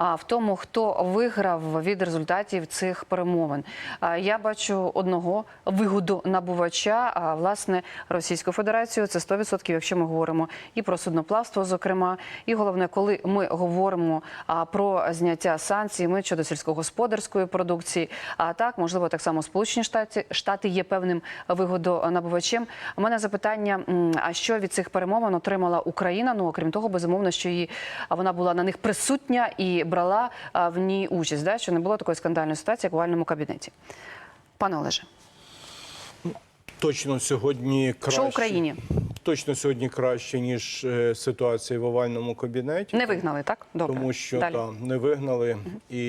в тому, хто виграв від результатів цих перемовин. Я бачу одного вигодонабувача, власне Російську Федерацію. Це 100%, якщо ми говоримо і про судноплавство, зокрема. І головне, коли ми говоримо про зняття санкцій, ми щодо сільськогосподарської продукції. А так, можливо, так само Сполучені Штати Штати є певним вигодонабувачем. У мене запитання: а що від цих перемовин отримала Україна? Ну окрім того, безумовно, що її вона була на них присутня і брала в ній участь. Да? Що не було такої скандальної ситуації, як у вальному кабінеті. Пане Олеже, Точно сьогодні краще. що Україні Точно сьогодні краще, ніж е, ситуація в овальному кабінеті. не вигнали, так? Добре. Тому що Далі. та, не вигнали, і,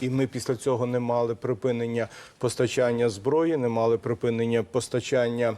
і ми після цього не мали припинення постачання зброї, не мали припинення постачання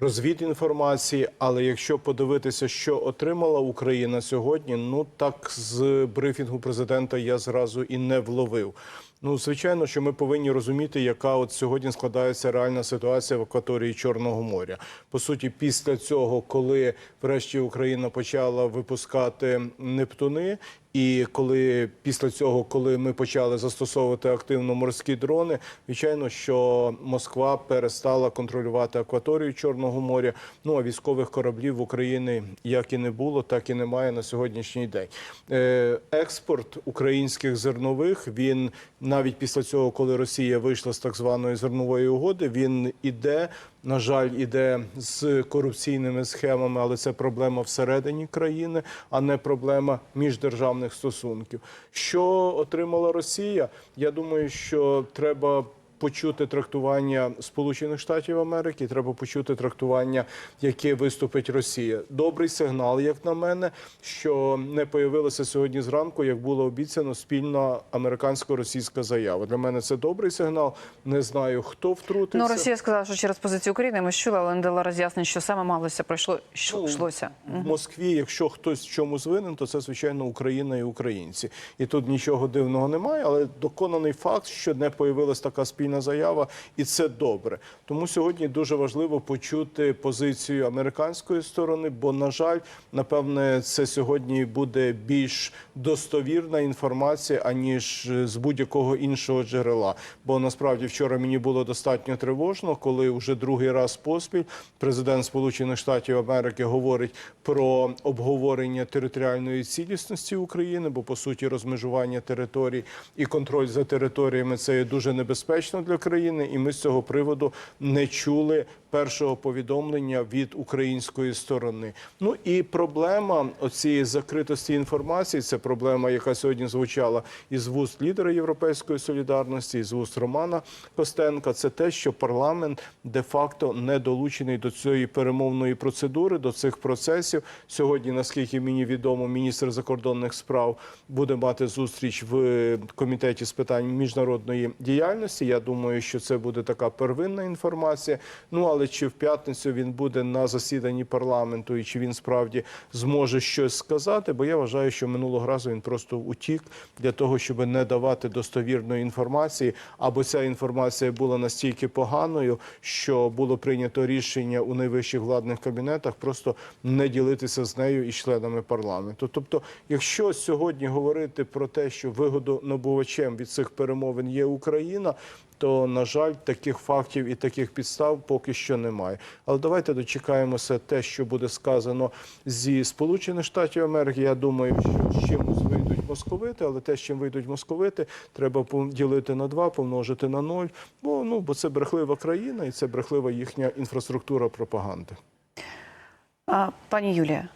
розвідінформації. Але якщо подивитися, що отримала Україна сьогодні, ну так з брифінгу президента я зразу і не вловив. Ну, звичайно, що ми повинні розуміти, яка от сьогодні складається реальна ситуація в акваторії Чорного моря. По суті, після цього, коли врешті Україна почала випускати Нептуни, і коли після цього, коли ми почали застосовувати активно морські дрони, звичайно, що Москва перестала контролювати акваторію Чорного моря. Ну а військових кораблів в Україні як і не було, так і немає на сьогоднішній день. Е, експорт українських зернових він навіть після цього, коли Росія вийшла з так званої зернової угоди, він іде. На жаль, іде з корупційними схемами, але це проблема всередині країни, а не проблема міждержавних стосунків. Що отримала Росія? Я думаю, що треба. Почути трактування Сполучених Штатів Америки, треба почути трактування, яке виступить Росія. Добрий сигнал, як на мене, що не появилося сьогодні зранку, як було обіцяно, спільна американсько-російська заява. Для мене це добрий сигнал. Не знаю, хто втрутився. Ну, Росія сказала, що через позицію України ми чули, але не дала роз'яснень, що саме малося пройшло що Ну, йшлося. в Москві, якщо хтось в чомусь винен, то це звичайно Україна і українці. І тут нічого дивного немає, але доконаний факт, що не появилась така спільна заява, і це добре. Тому сьогодні дуже важливо почути позицію американської сторони, бо на жаль, напевне, це сьогодні буде більш достовірна інформація аніж з будь-якого іншого джерела. Бо насправді вчора мені було достатньо тривожно, коли вже другий раз поспіль президент Сполучених Штатів Америки говорить про обговорення територіальної цілісності України, бо по суті розмежування територій і контроль за територіями це є дуже небезпечно для країни. І ми з цього приводу не чули першого повідомлення від української сторони. Ну і проблема оцієї закритості інформації це проблема, яка сьогодні звучала із вуст лідера Європейської солідарності, із вуст Романа Костенка. Це те, що парламент де-факто не долучений до цієї перемовної процедури, до цих процесів. Сьогодні, наскільки мені відомо, міністр закордонних справ буде мати зустріч в комітеті з питань міжнародної діяльності. Я думаю, що це буде така первинна інформація. Ну але чи в п'ятницю він буде на засіданні парламенту, і чи він справді зможе щось сказати? Бо я вважаю, що минулого разу він просто утік для того, щоб не давати достовірної інформації, або ця інформація була настільки поганою, що було прийнято рішення у найвищих владних кабінетах просто не ділитися з нею і членами парламенту. Тобто, якщо сьогодні говорити про те, що вигодонабувачем від цих перемовин є Україна. То на жаль, таких фактів і таких підстав поки що немає. Але давайте дочекаємося те, що буде сказано зі Сполучених Штатів Америки. Я думаю, що з чимось вийдуть московити, але те, з чим вийдуть московити, треба поділити на два, помножити на ноль. Бо ну бо це брехлива країна і це брехлива їхня інфраструктура пропаганди. А, пані Юлія.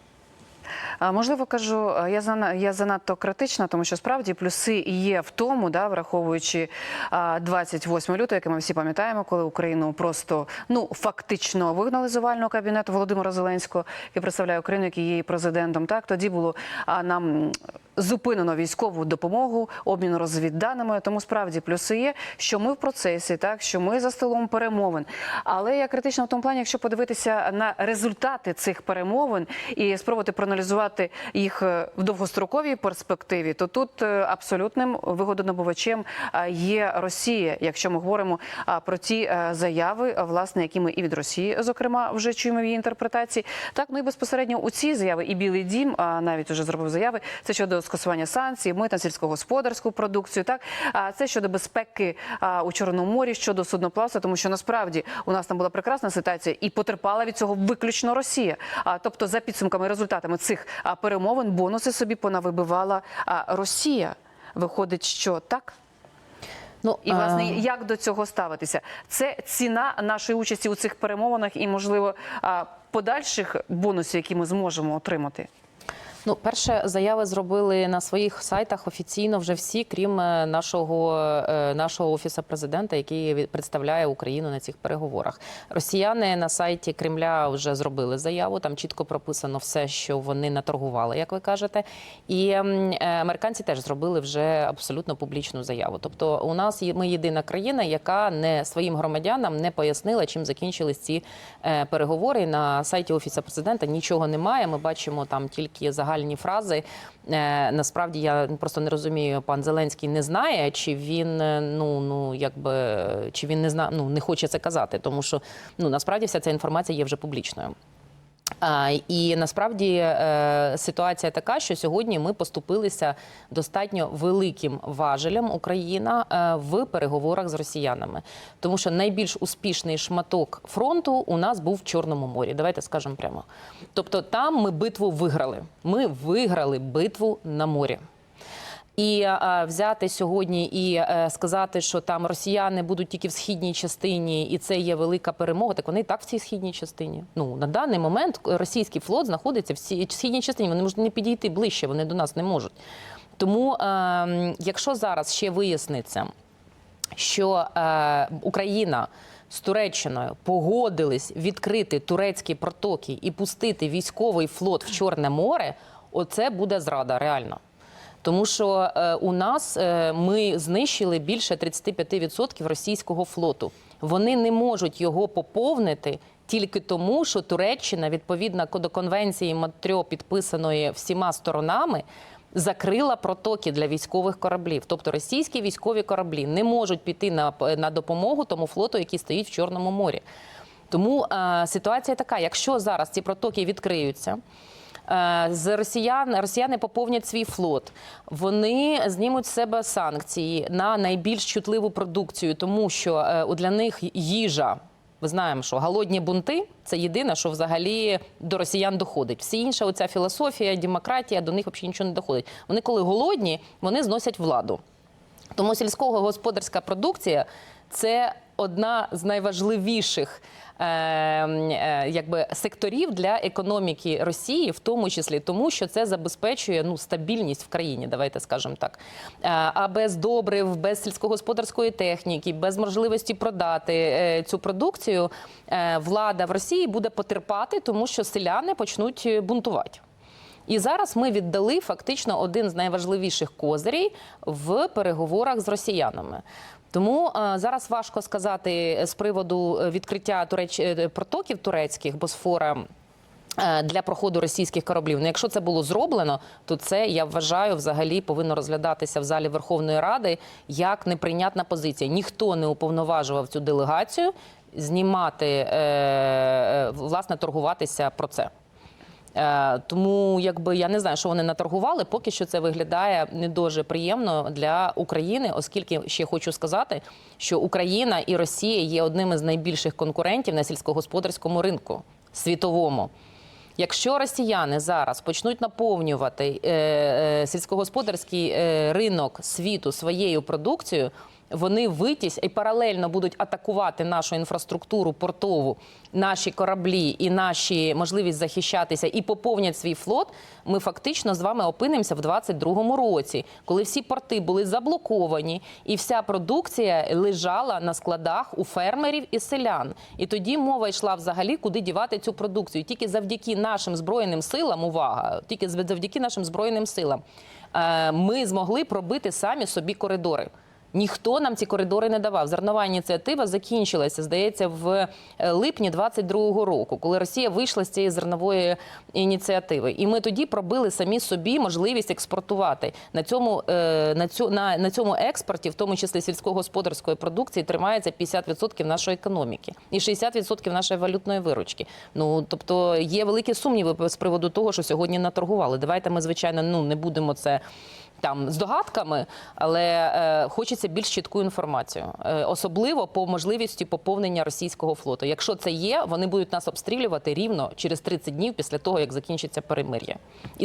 Можливо, кажу, я зана- я занадто критична, тому що справді плюси є в тому, да, враховуючи а, 28 лютого, яке ми всі пам'ятаємо, коли Україну просто ну фактично вигнали з овального кабінету Володимира Зеленського, який представляє Україну, який є її президентом. Так тоді було нам. Зупинено військову допомогу, обмін розвідданими. Тому справді плюси є, що ми в процесі, так що ми за столом перемовин. Але я критична в тому плані, якщо подивитися на результати цих перемовин і спробувати проаналізувати їх е, в довгостроковій перспективі, то тут е, абсолютним вигодонабувачем е, є Росія, якщо ми говоримо про ті заяви, власне, які ми і від Росії, зокрема, вже чуємо в її інтерпретації. Так, ну і безпосередньо у ці заяви, і Білий Дім навіть уже зробив заяви. Це щодо скасування санкцій, мит на сільськогосподарську продукцію. Так а це щодо безпеки у Чорному морі, щодо судноплавства, тому що насправді у нас там була прекрасна ситуація, і потерпала від цього виключно Росія. А тобто, за підсумками результатами цих перемовин, бонуси собі понавибивала Росія. Виходить, що так. Ну, І власне, як до цього ставитися? Це ціна нашої участі у цих перемовинах і, можливо, подальших бонусів, які ми зможемо отримати. Ну, перше заяви зробили на своїх сайтах офіційно вже всі, крім е, нашого е, нашого офісу президента, який представляє Україну на цих переговорах. Росіяни на сайті Кремля вже зробили заяву. Там чітко прописано все, що вони наторгували, як ви кажете. І е, американці теж зробили вже абсолютно публічну заяву. Тобто, у нас ми єдина країна, яка не своїм громадянам не пояснила, чим закінчились ці переговори. На сайті офісу президента нічого немає. Ми бачимо там тільки загальні фрази. Е, Насправді я просто не розумію, пан Зеленський не знає, чи він е, ну ну якби чи він не зна, ну не хоче це казати, тому що ну насправді вся ця інформація є вже публічною. І насправді е, ситуація така, що сьогодні ми поступилися достатньо великим важелем Україна е, в переговорах з росіянами, тому що найбільш успішний шматок фронту у нас був в Чорному морі. Давайте скажемо прямо. Тобто, там ми битву виграли. Ми виграли битву на морі. І е, взяти сьогодні і е, сказати, що там росіяни будуть тільки в східній частині, і це є велика перемога. Так вони і так в цій східній частині. Ну на даний момент російський флот знаходиться в цій східній частині. Вони можуть не підійти ближче, вони до нас не можуть. Тому, е, якщо зараз ще виясниться, що е, Україна з Туреччиною погодились відкрити турецькі протоки і пустити військовий флот в Чорне море, оце буде зрада реально. Тому що е, у нас е, ми знищили більше 35% російського флоту. Вони не можуть його поповнити тільки тому, що Туреччина, відповідно до конвенції Монтрьо, підписаної всіма сторонами, закрила протоки для військових кораблів. Тобто російські військові кораблі не можуть піти на, на допомогу тому флоту, який стоїть в Чорному морі. Тому е, ситуація така: якщо зараз ці протоки відкриються. Е, З росіян росіяни поповнять свій флот. Вони знімуть з себе санкції на найбільш чутливу продукцію, тому що е, для них їжа. Ми знаємо, що голодні бунти це єдине, що взагалі до росіян доходить. Всі інша оця філософія, демократія до них взагалі нічого не доходить. Вони, коли голодні, вони зносять владу. Тому сільськогосподарська продукція це одна з найважливіших якби, секторів для економіки Росії, в тому числі тому, що це забезпечує ну, стабільність в країні, давайте скажемо так. Е, а без добрив, без сільськогосподарської техніки, без можливості продати е, цю продукцію, е, влада в Росії буде потерпати, тому що селяни почнуть е, бунтувати. І зараз ми віддали фактично один з найважливіших козирів в переговорах з росіянами. Тому е, зараз важко сказати з приводу е, відкриття туреч... е, протоків турецьких Босфора. е, Для проходу російських кораблів. Ну, якщо це було зроблено, то це я вважаю взагалі повинно розглядатися в залі Верховної Ради як неприйнятна позиція. Ніхто не уповноважував цю делегацію знімати е, е, власне торгуватися про це. Е, Тому якби я не знаю, що вони наторгували. Поки що це виглядає не дуже приємно для України, оскільки ще хочу сказати, що Україна і Росія є одними з найбільших конкурентів на сільськогосподарському ринку світовому. Якщо росіяни зараз почнуть наповнювати е, е, сільськогосподарський е, ринок світу своєю продукцією, вони витязь і паралельно будуть атакувати нашу інфраструктуру портову, наші кораблі і наші можливість захищатися і поповнять свій флот. Ми фактично з вами опинимося в 22-му році, коли всі порти були заблоковані, і вся продукція лежала на складах у фермерів і селян. І тоді мова йшла взагалі, куди дівати цю продукцію. Тільки завдяки нашим збройним силам, увага, тільки завдяки нашим збройним силам, е, ми змогли пробити самі собі коридори. Ніхто нам ці коридори не давав. Зернова ініціатива закінчилася, здається, в е, липні 22-го року, коли Росія вийшла з цієї зернової ініціативи. І ми тоді пробили самі собі можливість експортувати. На цьому, е, на цю, на, на цьому експорті, в тому числі сільськогосподарської продукції, тримається 50% нашої економіки і 60% нашої валютної виручки. Ну тобто є великі сумніви з приводу того, що сьогодні наторгували. Давайте ми, звичайно, ну не будемо це. Там з догадками, але е, хочеться більш чітку інформацію, е, особливо по можливості поповнення російського флоту. Якщо це є, вони будуть нас обстрілювати рівно через 30 днів після того, як закінчиться перемир'я.